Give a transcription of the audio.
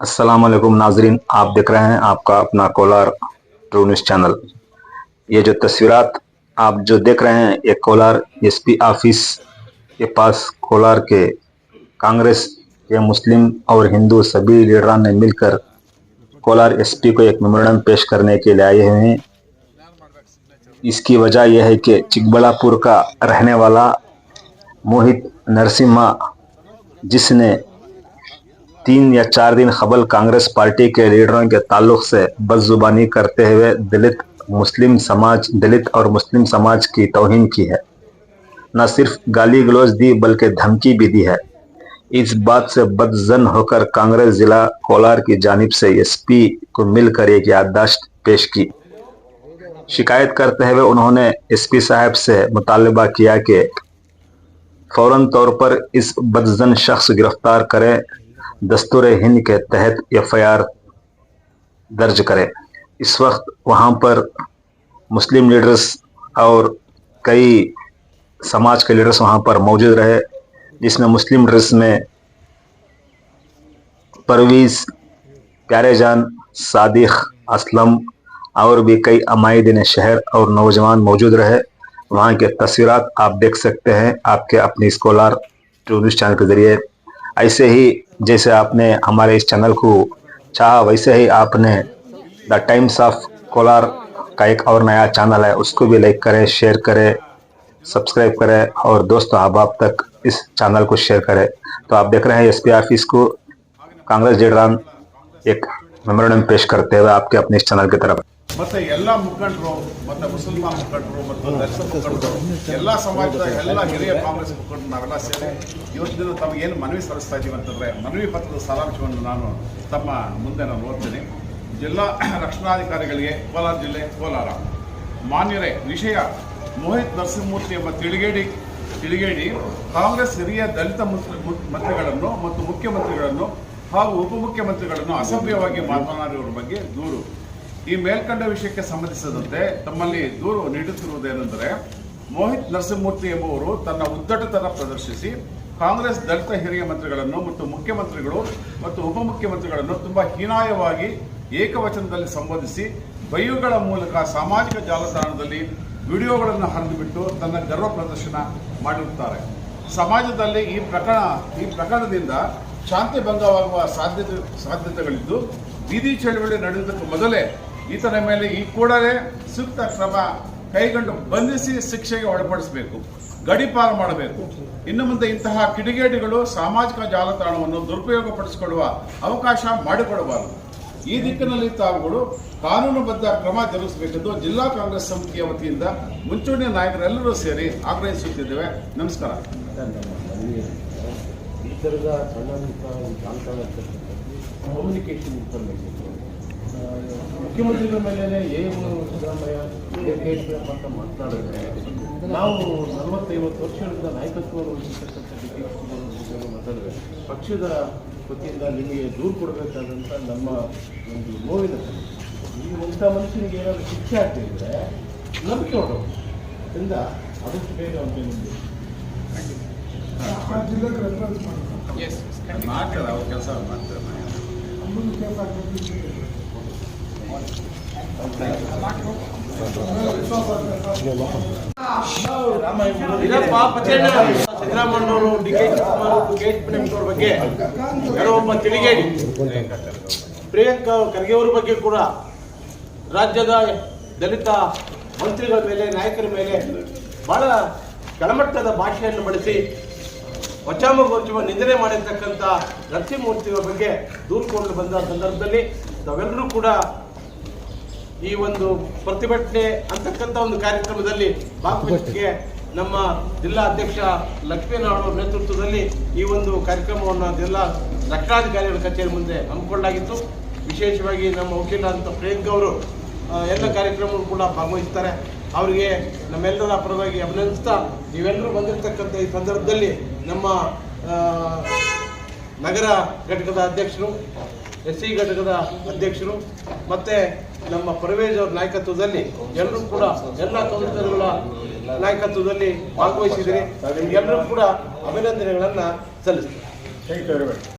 السلام علیکم ناظرین، آپ دیکھ رہے ہیں آپ کا اپنا کولار ٹرو نیوز چینل۔ یہ جو تصویرات آپ جو دیکھ رہے ہیں، یہ کولار ایس پی آفس کے پاس کولار کے کانگریس کے مسلم اور ہندو سبھی لیڈران نے مل کر کولار ایس پی کو ایک میمورنڈم پیش کرنے کے لیے آئے ہوئے ہیں۔ اس کی وجہ یہ ہے کہ چکبلا پور کا رہنے والا موہت نرسمہا، جس نے تین یا چار دن قبل کانگریس پارٹی کے لیڈروں کے تعلق سے بد زبانی کرتے ہوئے دلت مسلم سماج، دلت اور مسلم سماج کی توہین کی ہے۔ نہ صرف گالی گلوچ دی بلکہ دھمکی بھی دی ہے۔ اس بات سے بدزن ہو کر کانگریس ضلع کولار کی جانب سے ایس پی کو مل کر ایک یادداشت پیش کی۔ شکایت کرتے ہوئے انہوں نے ایس پی صاحب سے مطالبہ کیا کہ فوراً طور پر اس بدزن شخص گرفتار کریں دستور ہند کے تحت ایف آئی آر درج کرے۔ اس وقت وہاں پر مسلم لیڈرز اور کئی سماج کے لیڈرز وہاں پر موجود رہے، جس میں مسلم لیڈرز میں پرویز، پیارے جان، صادق، اسلم اور بھی کئی عمائدین شہر اور نوجوان موجود رہے۔ وہاں کے تصویرات آپ دیکھ سکتے ہیں، آپ کے اپنی اسکولار ٹیونس چینل کے ذریعے۔ ایسے ہی جیسے آپ نے ہمارے اس چینل کو چاہا، ویسے ہی آپ نے دا ٹائمز آف کولار کا ایک اور نیا چینل ہے، اس کو بھی لائک کریں شیئر کریں سبسکرائب کریں اور دوست و احباب تک اس چینل کو شیئر کریں۔ تو آپ دیکھ رہے ہیں ایس پی آفس کو، کانگریس جیڈران ایک میمورینڈم پیش کرتے ہوئے آپ کے اپنے اس چینل کی طرف۔ ಮತ್ತೆ ಎಲ್ಲ ಮುಖಂಡರು ಮತ್ತೆ ಮುಸಲ್ಮಾನ್ ಮುಖಂಡರು ಮತ್ತು ದಲಿತ ಮುಖಂಡರು ಎಲ್ಲ ಸಮಾಜದ ಎಲ್ಲ ಹಿರಿಯ ಕಾಂಗ್ರೆಸ್ ಮುಖಂಡರು ನಾವೆಲ್ಲ ಸೇರಿ ಇವತ್ತಿನ ದಿನ ತಮಗೇನು ಮನವಿ ಸಲ್ಲಿಸ್ತಾ ಇದ್ದೀವಿ ಅಂತಂದ್ರೆ ಮನವಿ ಪತ್ರದ ಸಾರಾಂಶವನ್ನು ನಾನು ತಮ್ಮ ಮುಂದೆ ನಾನು ಓದ್ತೀನಿ ಜಿಲ್ಲಾ ರಕ್ಷಣಾಧಿಕಾರಿಗಳಿಗೆ ಕೋಲಾರ ಜಿಲ್ಲೆ ಕೋಲಾರ. ಮಾನ್ಯರೇ ವಿಷಯ ಮೋಹಿತ್ ನರಸಿಂಹಮೂರ್ತಿ ಎಂಬ ತಿಳಿಗೇಡಿ ತಿಳಿಗೇಡಿ ಕಾಂಗ್ರೆಸ್ ಹಿರಿಯ ದಲಿತ ಮಂತ್ರಿಗಳನ್ನು ಮತ್ತು ಮುಖ್ಯಮಂತ್ರಿಗಳನ್ನು ಹಾಗೂ ಉಪಮುಖ್ಯಮಂತ್ರಿಗಳನ್ನು ಅಸಭ್ಯವಾಗಿ ಮಾತನಾಡಿರುವ ಬಗ್ಗೆ ದೂರು. ಈ ಮೇಲ್ಕಂಡ ವಿಷಯಕ್ಕೆ ಸಂಬಂಧಿಸಿದಂತೆ ತಮ್ಮಲ್ಲಿ ದೂರು ನೀಡುತ್ತಿರುವುದೇನೆಂದರೆ ಮೋಹಿತ್ ನರಸಿಂಹಮೂರ್ತಿ ಎಂಬುವರು ತನ್ನ ಉದ್ದಟತನ ಪ್ರದರ್ಶಿಸಿ ಕಾಂಗ್ರೆಸ್ ದಲಿತ ಹಿರಿಯ ಮಂತ್ರಿಗಳನ್ನು ಮತ್ತು ಮುಖ್ಯಮಂತ್ರಿಗಳು ಮತ್ತು ಉಪಮುಖ್ಯಮಂತ್ರಿಗಳನ್ನು ತುಂಬಾ ಹೀನಾಯವಾಗಿ ಏಕವಚನದಲ್ಲಿ ಸಂಬೋಧಿಸಿ ಬೈಯುಗಳ ಮೂಲಕ ಸಾಮಾಜಿಕ ಜಾಲತಾಣದಲ್ಲಿ ವಿಡಿಯೋಗಳನ್ನು ಹರಿದುಬಿಟ್ಟು ತನ್ನ ಗರ್ವ ಪ್ರದರ್ಶನ ಮಾಡಿರುತ್ತಾರೆ. ಸಮಾಜದಲ್ಲಿ ಈ ಪ್ರಕರಣ, ಈ ಪ್ರಕರಣದಿಂದ ಶಾಂತಿ ಭಂಗವಾಗುವ ಸಾಧ್ಯತೆ, ಸಾಧ್ಯತೆಗಳಿದ್ದು, ಬೀದಿ ಚಳವಳಿ ನಡೆಯುವುದಕ್ಕೂ ಮೊದಲೇ ಈತನ ಮೇಲೆ ಈ ಕೂಡಲೇ ಸೂಕ್ತ ಕ್ರಮ ಕೈಗೊಂಡು ಬಂಧಿಸಿ ಶಿಕ್ಷೆಗೆ ಒಳಪಡಿಸಬೇಕು ಗಡಿಪಾರು ಮಾಡಬೇಕು. ಇನ್ನು ಮುಂದೆ ಇಂತಹ ಕಿಡಿಗೇಡಿಗಳು ಸಾಮಾಜಿಕ ಜಾಲತಾಣವನ್ನು ದುರುಪಯೋಗಪಡಿಸಿಕೊಳ್ಳುವ ಅವಕಾಶ ಮಾಡಿಕೊಡಬಾರದು. ಈ ದಿಕ್ಕಿನಲ್ಲಿ ತಾವುಗಳು ಕಾನೂನುಬದ್ಧ ಕ್ರಮ ಜರುಗಿಸಬೇಕೆಂದು ಜಿಲ್ಲಾ ಕಾಂಗ್ರೆಸ್ ಸಮಿತಿಯ ವತಿಯಿಂದ ಮುಂಚೂಣಿ ನಾಯಕರೆಲ್ಲರೂ ಸೇರಿ ಆಗ್ರಹಿಸುತ್ತಿದ್ದೇವೆ. ನಮಸ್ಕಾರ. ಈ ಮುಖ್ಯಮಂತ್ರಿಗಳ ಮೇಲೆ ಏನು ಸಿದ್ದರಾಮಯ್ಯ ಅಂತ ಮಾತನಾಡಿದ್ರೆ ನಾವು ನಲವತ್ತೈವತ್ತು ವರ್ಷಗಳಿಂದ ನಾಯಕತ್ವವನ್ನು ವಹಿಸಿರ್ತಕ್ಕಂಥ ಡಿ ಕೆ ಶಿವಕುಮಾರ್ ಮಾತಾಡಿದ್ರೆ ಪಕ್ಷದ ವತಿಯಿಂದ ನಿಮಗೆ ದೂರು ಕೊಡಬೇಕಾದಂಥ ನಮ್ಮ ಒಂದು ನೋವಿನ. ಈ ಇಂಥ ಮನುಷ್ಯನಿಗೆ ಏನಾದರೂ ಶಿಕ್ಷೆ ಆಗ್ತಿದ್ರೆ ನಂಬಿಕೆ ಹೊರಟು ಅದರಿಂದ ಆದಷ್ಟು ಬೇಗ ಅಂತ ನಿಮಗೆ. ಮಾಡ್ತಾರೆ ಅವ್ರ ಕೆಲಸ ಮಾಡ್ತಾರೆ ಸಿದ್ದರಾಮಯ್ಯವರು ಡಿ ಕೆ ಶಿವಕುಮಾರ್ ಬಗ್ಗೆ ಯಾರೋ ಒಬ್ಬ ತಿಳಿಗೇಡಿ ಪ್ರಿಯಾಂಕಾ ಖರ್ಗೆ ಅವರ ಬಗ್ಗೆ ಕೂಡ ರಾಜ್ಯದ ದಲಿತ ಮಂತ್ರಿಗಳ ಮೇಲೆ, ನಾಯಕರ ಮೇಲೆ ಬಹಳ ಕೆಳಮಟ್ಟದ ಭಾಷೆಯನ್ನು ಬಳಸಿ ವಚಾಮಗೋಚವ ನಿಂದನೆ ಮಾಡಿರ್ತಕ್ಕಂಥ ನರಸಿಂಹಮೂರ್ತಿಯವರ ಬಗ್ಗೆ ದೂರು ಕೊಡಲು ಬಂದ ಸಂದರ್ಭದಲ್ಲಿ ನಾವೆಲ್ಲರೂ ಕೂಡ ಈ ಒಂದು ಪ್ರತಿಭಟನೆ ಅಂತಕ್ಕಂಥ ಒಂದು ಕಾರ್ಯಕ್ರಮದಲ್ಲಿ ಭಾಗವಹಿಸಿಕೆ ನಮ್ಮ ಜಿಲ್ಲಾ ಅಧ್ಯಕ್ಷ ಲಕ್ಷ್ಮೀನಾರಾಯಣ ನೇತೃತ್ವದಲ್ಲಿ ಈ ಒಂದು ಕಾರ್ಯಕ್ರಮವನ್ನು ಜಿಲ್ಲಾ ರಕ್ಷಣಾಧಿಕಾರಿಗಳ ಕಚೇರಿ ಮುಂದೆ ಹಮ್ಮಿಕೊಳ್ಳಲಾಗಿತ್ತು. ವಿಶೇಷವಾಗಿ ನಮ್ಮ ವಕೀಲ ಅಂತ ಅವರು ಎಲ್ಲ ಕಾರ್ಯಕ್ರಮಗಳು ಕೂಡ ಭಾಗವಹಿಸ್ತಾರೆ. ಅವರಿಗೆ ನಮ್ಮೆಲ್ಲರ ಪರವಾಗಿ ಅಭಿನಂದಿಸ್ತಾ ನೀವೆಲ್ಲರೂ ಬಂದಿರತಕ್ಕಂಥ ಈ ಸಂದರ್ಭದಲ್ಲಿ ನಮ್ಮ ನಗರ ಘಟಕದ ಅಧ್ಯಕ್ಷರು ಎಸ್ ಸಿ ಘಟಕದ ಅಧ್ಯಕ್ಷರು ಮತ್ತು ನಮ್ಮ ಪರವೇಜ್ ಅವ್ರ ನಾಯಕತ್ವದಲ್ಲಿ ಎಲ್ಲರೂ ಕೂಡ ಎಲ್ಲ ಕೌನ್ಸಿಲರ್ಗಳ ನಾಯಕತ್ವದಲ್ಲಿ ಭಾಗವಹಿಸಿದರೆ ಎಲ್ಲರೂ ಕೂಡ ಅಭಿನಂದನೆಗಳನ್ನು ಸಲ್ಲಿಸುತ್ತಾ ಸಲ್ಲಿಸ್ತೀನಿ